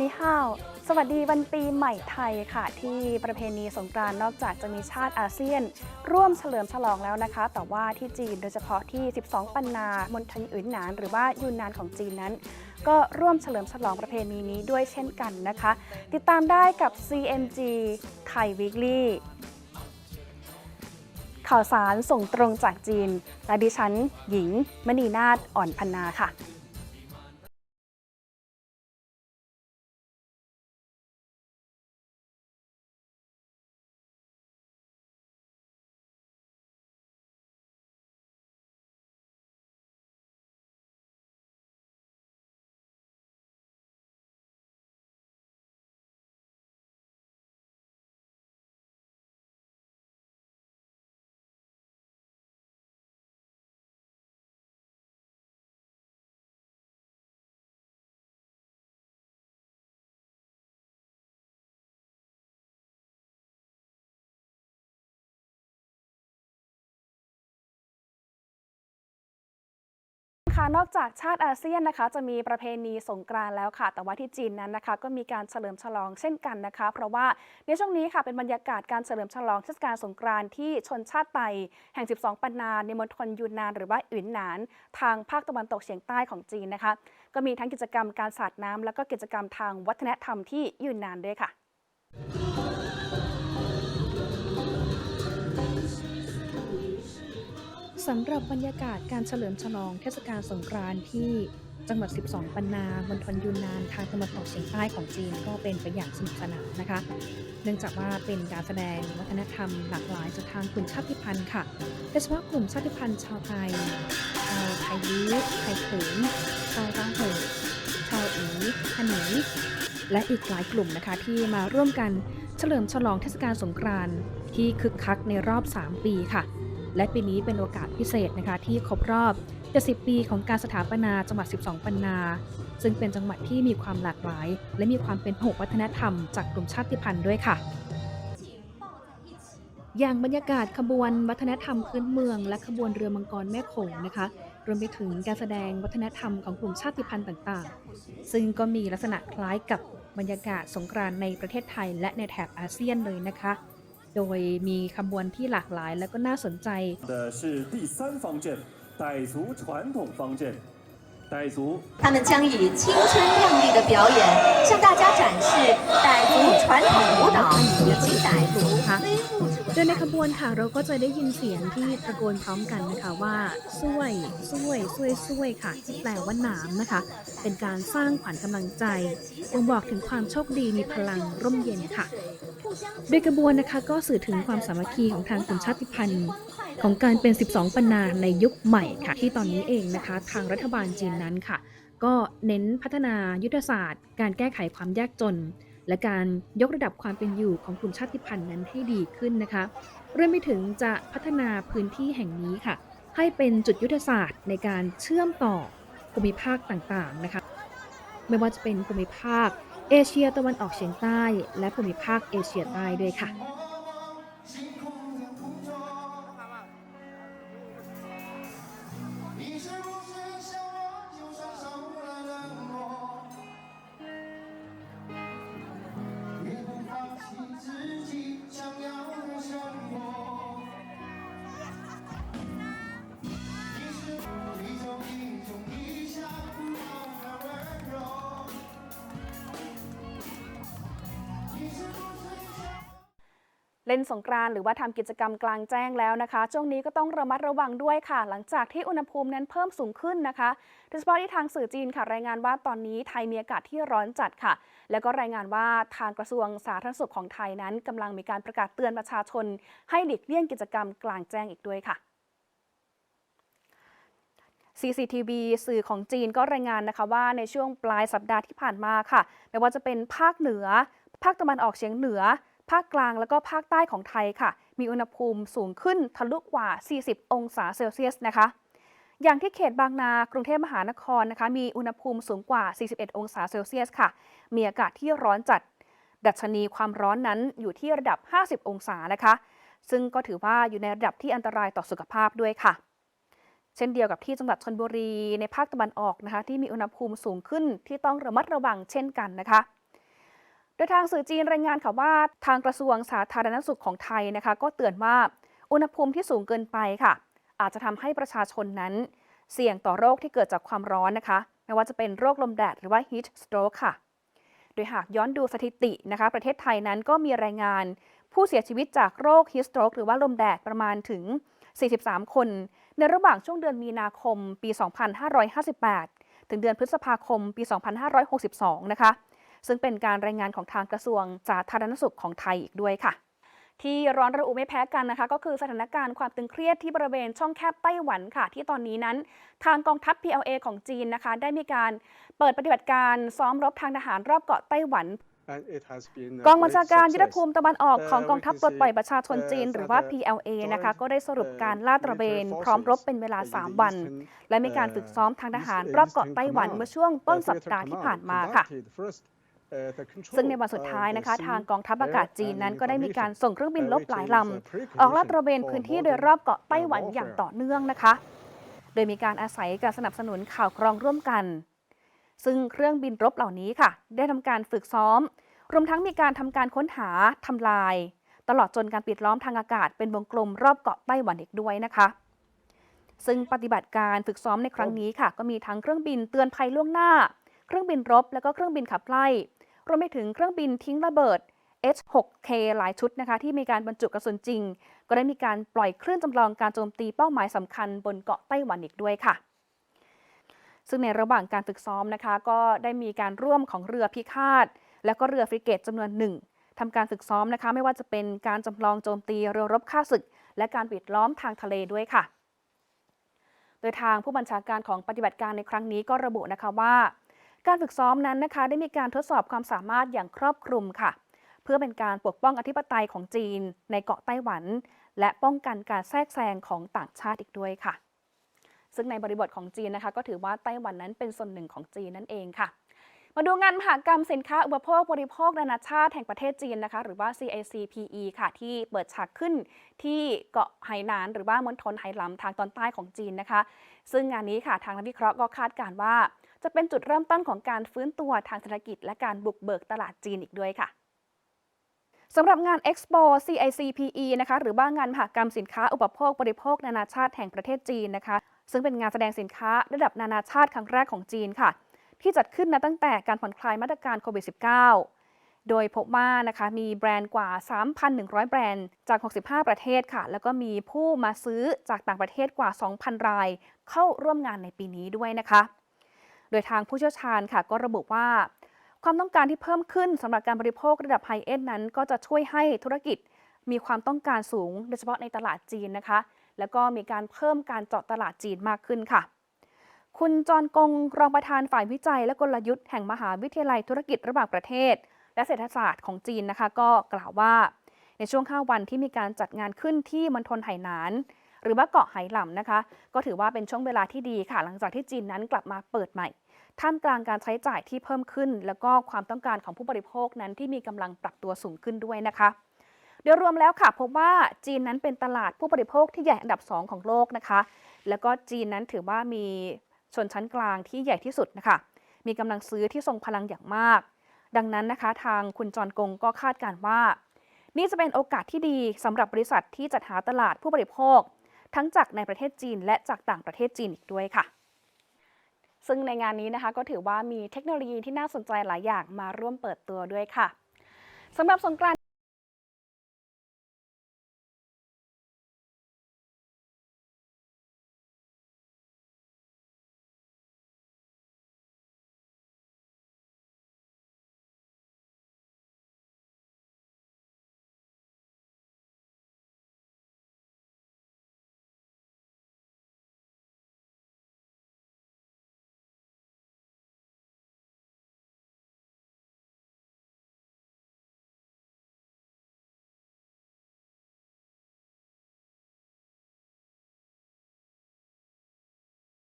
นี่ฮาว สวัสดีวันปีใหม่ไทยค่ะ ที่ประเพณีสงกรานต์นอกจากจะมีชาติอาเซียน ร่วมเฉลิมฉลองแล้วนะคะ แต่ว่าที่จีนโดยเฉพาะที่ 12 ปันนามณฑลอื่นหนานหรือว่ายูนนานของจีนนั้น ก็ร่วมเฉลิมฉลองประเพณีนี้ด้วยเช่นกันนะคะ ติดตามได้กับ CMG ไทย Weekly ข่าวสารส่งตรงจากจีนและดิฉัน หญิง มณีนาฏอ่อนพันนาค่ะ คะ นอกจากชาติอาเซียนนะคะ จะมีประเพณีสงกรานต์แล้วค่ะ แต่ว่าที่จีนนั้นนะคะ ก็มีการเฉลิมฉลองเช่นกันนะคะ เพราะว่าในช่วงนี้ค่ะเป็นบรรยากาศการเฉลิมฉลองเทศกาลสงกรานต์ที่ชนชาติไตแห่ง 12 ปันนาในมณฑลยูนนาน หรือว่าอินหนาน ทางภาคตะวันตกเฉียงใต้ของจีนนะคะ ก็มีทั้งกิจกรรมการสาดน้ำแล้วก็กิจกรรมทางวัฒนธรรมที่ยูนนานด้วยค่ะ สำหรับบรรยากาศการเฉลิมฉลองเทศกาลสงกรานต์ที่จังหวัด 12 ปันนามณฑลยูนนานทางตะวันตกเฉียงใต้ของจีนก็เป็นไปอย่างสนุกสนานนะคะ เนื่องจากว่าเป็นการแสดงวัฒนธรรมหลากหลายจากทางกลุ่มชาติพันธุ์ค่ะโดยเฉพาะกลุ่มชาติพันธุ์ชาวไทย ชาวไทยลื้ไทยเขินชาวราโหชาวอีฮันหนีและอีกหลายกลุ่มนะคะที่มาร่วมกันเฉลิมฉลองเทศกาลสงกรานต์ที่คึกคักในรอบ 3 ปีค่ะ และปีนี้เป็นโอกาสพิเศษนะคะที่ครบรอบ 70 ปีของการสถาปนาจังหวัด 12 ปันนา ซึ่งเป็นจังหวัดที่มีความหลากหลาย และมีความเป็นพหุวัฒนธรรมจากกลุ่มชาติพันธุ์ด้วยค่ะอย่างบรรยากาศขบวนวัฒนธรรมพื้นเมือง และขบวนเรือมังกรแม่โขงนะคะรวมไปถึงการแสดงวัฒนธรรมของกลุ่มชาติพันธุ์ต่างๆ ซึ่งก็มีลักษณะคล้ายกับบรรยากาศสงกรานในประเทศไทยและในแถบอาเซียนเลยนะคะ โดยมีขบวนที่หลากหลายและก็น่าสนใจ 的是第三方阵傣族传统方阵， 傣族他们将以青春靓丽的表演，向大家展示傣族传统舞蹈以及傣族非物质文 โดยในขบวนค่ะเราก็จะได้ยินเสียงที่ตะโกนพร้อมกันนะคะว่าช่วยช่วยช่วยช่วยค่ะ ที่แปลว่าหนามนะคะ เป็นการสร้างขวัญกำลังใจบ่งบอกถึงความโชคดีมีพลังร่มเย็นค่ะ โดยกระบวนนะคะก็สื่อถึงความสามัคคีของทางกลุ่มชาติพันธุ์ ของการเป็น 12 ปันนาในยุคใหม่ค่ะ ที่ตอนนี้เองนะคะ ทางรัฐบาลจีนนั้นค่ะ ก็เน้นพัฒนายุทธศาสตร์ การแก้ไขความยากจน และการยกระดับความเป็นอยู่ของกลุ่มชาติพันธุ์นั้นให้ดีขึ้นนะคะเรวมไปถึงจะพัฒนาพื้นที่แห่งนี้ค่ะ ให้เป็นจุดยุทธศาสตร์ในการเชื่อมต่อภูมิภาคต่างๆนะคะ ไม่ว่าจะเป็นภูมิภาคเอเชียตะวันออกเฉียงใต้ และภูมิภาคเอเชียใต้ด้วยค่ะ เล่นสงกรานต์หรือว่าทำกิจกรรมกลางแจ้งแล้วนะคะ ช่วงนี้ก็ต้องระมัดระวังด้วยค่ะ หลังจากที่อุณหภูมินั้นเพิ่มสูงขึ้นนะคะโดยเฉพาะที่ทางสื่อจีนค่ะ รายงานว่าตอนนี้ไทยมีอากาศที่ร้อนจัดค่ะ แล้วก็รายงานว่าทางกระทรวงสาธารณสุขของไทยนั้นกำลังมีการประกาศเตือนประชาชน ให้หลีกเลี่ยงกิจกรรมกลางแจ้งอีกด้วยค่ะ CCTV สื่อของจีนก็รายงานนะคะว่าในช่วงปลายสัปดาห์ที่ผ่านมาค่ะ ไม่ว่าจะเป็นภาคเหนือ ภาคตะวันออกเฉียงเหนือ ภาคกลางแล้วก็ภาคใต้ของไทยค่ะ มีอุณหภูมิสูงขึ้นทะลุกว่า 40 องศาเซลเซียสนะคะ อย่างที่เขตบางนา กรุงเทพมหานครนะคะ มีอุณหภูมิสูงกว่า 41 องศาเซลเซียสค่ะ มีอากาศที่ร้อนจัด ดัชนีความร้อนนั้นอยู่ที่ระดับ 50 องศานะคะ ซึ่งก็ถือว่าอยู่ในระดับที่อันตรายต่อสุขภาพด้วยค่ะเช่นเดียวกับที่จังหวัดชนบุรีในภาคตะวันออกนะคะ ที่มีอุณหภูมิสูงขึ้นที่ต้องระมัดระวังเช่นกันนะคะ โดยทางสื่อจีนรายงานค่ะว่า ทางกระทรวงสาธารณสุขของไทยนะคะ ก็เตือนว่าอุณหภูมิที่สูงเกินไปค่ะ อาจจะทำให้ประชาชนนั้น เสี่ยงต่อโรคที่เกิดจากความร้อนนะคะ ไม่ว่าจะเป็นโรคลมแดดหรือว่า heat stroke ค่ะ โดยหากย้อนดูสถิตินะคะ ประเทศไทยนั้นก็มีรายงาน ผู้เสียชีวิตจากโรค heat stroke หรือว่าลมแดดประมาณถึง 43 คน ในระหว่างช่วงเดือนมีนาคมปี 2558 ถึงเดือนพฤษภาคมปี 2562 นะคะ ซึ่งเป็นการรายงานของทางกระทรวงสาธารณสุขของไทยอีกด้วยค่ะ ที่ร้อนระอุไม่แพ้กันนะคะ ก็คือสถานการณ์ความตึงเครียดที่บริเวณช่องแคบไต้หวันค่ะ ที่ตอนนี้นั้นทางกองทัพ PLA ของจีนนะคะ ได้มีการเปิดปฏิบัติการซ้อมรบทางทหารรอบเกาะไต้หวัน and it has been a กองบัญ great ชาการยุทธ success. ภูมิตะวันออกของ Uh, กองทัพ we ปล can ดปล่อย see, ประชาชน uh, จีน หรือว่า that PLA นะคะ joint, ก็ได้สรุป uh, การลาดตระเวน military พร้อมรบ forces เป็นเวลา in the 3วัน Eastern, และมีการฝึกซ้อมทางทหารรอบเกาะไต้หวันเมื่อช่วงต้นสัปดาห์ที่ผ่านมาค่ะ ซึ่งในวันสุดท้ายนะคะ ทางกองทัพอากาศจีนนั้นก็ได้มีการส่งเครื่องบินลบหลายลำออกลาดตระเวนพื้นที่โดยรอบเกาะไต้หวันอย่างต่อเนื่องนะคะ โดยมีการอาศัยการสนับสนุนข่าวกรองร่วมกัน ซึ่งเครื่องบินรบเหล่านี้ค่ะ ได้ทำการฝึกซ้อม รวมทั้งมีการทำการค้นหาทำลาย ตลอดจนการปิดล้อมทางอากาศเป็นวงกลมรอบเกาะไต้หวันอีกด้วยนะคะซึ่งปฏิบัติการฝึกซ้อมในครั้งนี้ค่ะ ก็มีทั้งเครื่องบินเตือนภัยล่วงหน้า เครื่องบินรบ แล้วก็เครื่องบินขับไล่ รวมไปถึงเครื่องบินทิ้งระเบิด H6K หลายชุดนะคะที่มีการบรรจุกระสุนจริง ก็ได้มีการปล่อยคลื่นจำลองการโจมตีเป้าหมายสำคัญบนเกาะไต้หวันอีกด้วยค่ะ ซึ่งในระหว่างการฝึกซ้อมนะคะ ก็ได้มีการร่วมของเรือพิฆาต แล้วก็เรือฟริเกตจำนวนหนึ่งทำการฝึกซ้อมนะคะไม่ว่าจะเป็นการจำลองโจมตีเรือรบฆ่าศึก และการปิดล้อมทางทะเลด้วยค่ะ โดยทางผู้บัญชาการของปฏิบัติการในครั้งนี้ก็ระบุนะคะว่า การฝึกซ้อมนั้นนะคะ ได้มีการทดสอบความสามารถอย่างครอบคลุมค่ะ เพื่อเป็นการปกป้องอธิปไตยของจีน ในเกาะไต้หวัน และป้องกันการแทรกแซงของต่างชาติอีกด้วยค่ะ ซึ่งในบริบทของจีนนะคะ ก็ถือว่าไต้หวันนั้นเป็นส่วนหนึ่งของจีนนั่นเองค่ะ มาดูงานมหากรรมสินค้าอุปโภคบริโภคนานาชาติแห่งประเทศจีนนะคะ หรือว่า CACPE ค่ะ ที่เปิดฉากขึ้นที่เกาะไหหนาน หรือว่ามณฑลไหหลำทางตอนใต้ของจีนนะคะ ซึ่งงานนี้ค่ะทางนักวิเคราะห์ก็คาดการณ์ว่า จะเป็นจุดเริ่มต้นของการฟื้นตัวทางเศรษฐกิจ และการบุกเบิกตลาดจีนอีกด้วยค่ะสำหรับงาน Expo CICPE นะคะหรือว่างานมหกรรมสินค้าอุปโภคบริโภคนานาชาติแห่งประเทศจีนนะคะ ซึ่งเป็นงานแสดงสินค้าระดับนานาชาติครั้งแรกของจีนค่ะ ที่จัดขึ้นนะตั้งแต่การผ่อนคลายมาตรการโควิด -19 โดยพบว่านะคะมีแบรนด์กว่า 3,100 แบรนด์จาก 65 ประเทศค่ะ แล้วก็มีผู้มาซื้อจากต่างประเทศกว่า 2,000 ราย เข้าร่วมงานในปีนี้ด้วยนะคะ โดยทางผู้เชี่ยวชาญค่ะ ก็ระบุว่า ความต้องการที่เพิ่มขึ้นสำหรับการบริโภคระดับไฮเอ็นนั้น ก็จะช่วยให้ธุรกิจมีความต้องการสูง โดยเฉพาะในตลาดจีนนะคะ แล้วก็มีการเพิ่มการเจาะตลาดจีนมากขึ้นค่ะ คุณจรกงรองประธานฝ่ายวิจัย และกลยุทธ์แห่งมหาวิทยาลัยธุรกิจระหว่างประเทศ และเศรษฐศาสตร์ของจีนนะคะ ก็กล่าวว่า ในช่วง5วันที่มีการจัดงานขึ้นที่มณฑลไหหนาน หรือว่าเกาะไหหลำนะคะ ก็ถือว่าเป็นช่วงเวลาที่ดีค่ะ หลังจากที่จีนนั้นกลับมาเปิดใหม่ ท่ามกลางการใช้จ่ายที่เพิ่มขึ้น แล้วก็ความต้องการของผู้บริโภคนั้นที่มีกำลังปรับตัวสูงขึ้นด้วยนะคะโดยรวมแล้วค่ะพบว่าจีนนั้นเป็นตลาดผู้บริโภคที่ใหญ่อันดับ 2 ของโลกนะคะ แล้วก็จีนนั้นถือว่ามีชนชั้นกลางที่ใหญ่ที่สุดนะคะ มีกำลังซื้อที่ทรงพลังอย่างมาก ดังนั้นนะคะ ทางคุณจรกงก็คาดการณ์ว่า นี่จะเป็นโอกาสที่ดีสำหรับบริษัทที่จัดหาตลาดผู้บริโภค ทั้งจากในประเทศจีนและจากต่างประเทศจีนอีกด้วยค่ะ ซึ่งในงานนี้นะคะก็ถือว่ามีเทคโนโลยีที่น่าสนใจหลายอย่างมาร่วมเปิดตัวด้วยค่ะสำหรับสงกรานต์